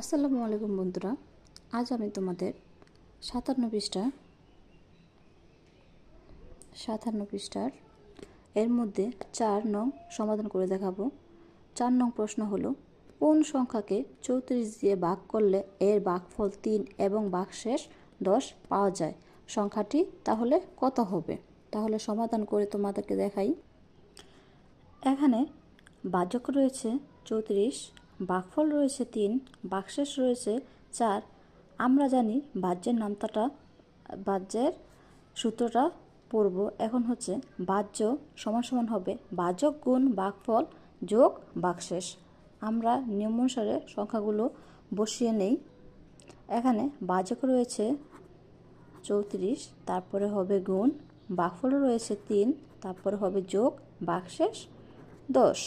আসসালামু আলাইকুম বন্ধুরা, আজ আমি তোমাদের সাতান্ন পৃষ্ঠা, সাতান্ন পৃষ্ঠার এর মধ্যে চার নং সমাধান করে দেখাবো। চার নং প্রশ্ন হলো, কোন সংখ্যাকে চৌত্রিশ দিয়ে ভাগ করলে এর ভাগফল তিন এবং ভাগশেষ দশ পাওয়া যায়? সংখ্যাটি তাহলে কত হবে? তাহলে সমাধান করে তোমাদেরকে দেখাই। এখানে বাচক রয়েছে চৌত্রিশ বাঘফল রয়েছে তিন, বাকশেষ রয়েছে চার। আমরা জানি বাহ্যের নামতাটা, বাহ্যের সূত্রটা পড়ব এখন হচ্ছে বাহ্য সমান সমান হবে বাজক গুণ বাঘফল যোগ বাকশেষ। আমরা নিয়ম অনুসারে সংখ্যাগুলো বসিয়ে নেই। এখানে বাজক রয়েছে চৌত্রিশ, তারপরে হবে গুণ। বাঘফলও রয়েছে তিন, তারপরে হবে যোগ বাকশেষ দশ।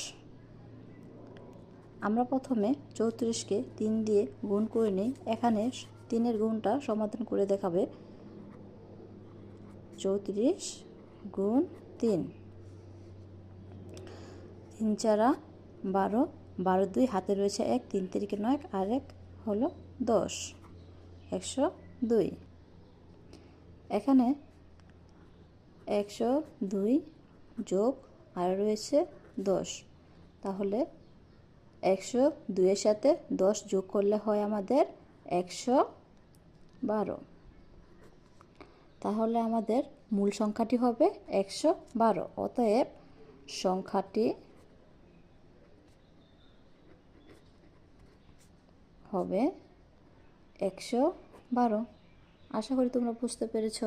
আমরা প্রথমে চৌত্রিশকে তিন দিয়ে গুণ করে নিই। এখানে তিনের গুণটা সমাধান করে দেখাবে। চৌত্রিশ গুণ তিন। তিন চারা বারো। বারো দুই হাতে রয়েছে এক, তিন তিরিকে নয়, আর এক হলো দশ। একশো দুই। এখানে একশো দুই যোগ আর রয়েছে দশ। তাহলে একশো দুইয়ের সাথে দশ যোগ করলে হয় আমাদের একশো বারো। তাহলে আমাদের মূল সংখ্যাটি হবে একশো বারো। অতএব সংখ্যাটি হবে একশো বারো। আশা করি তোমরা বুঝতে পেরেছ।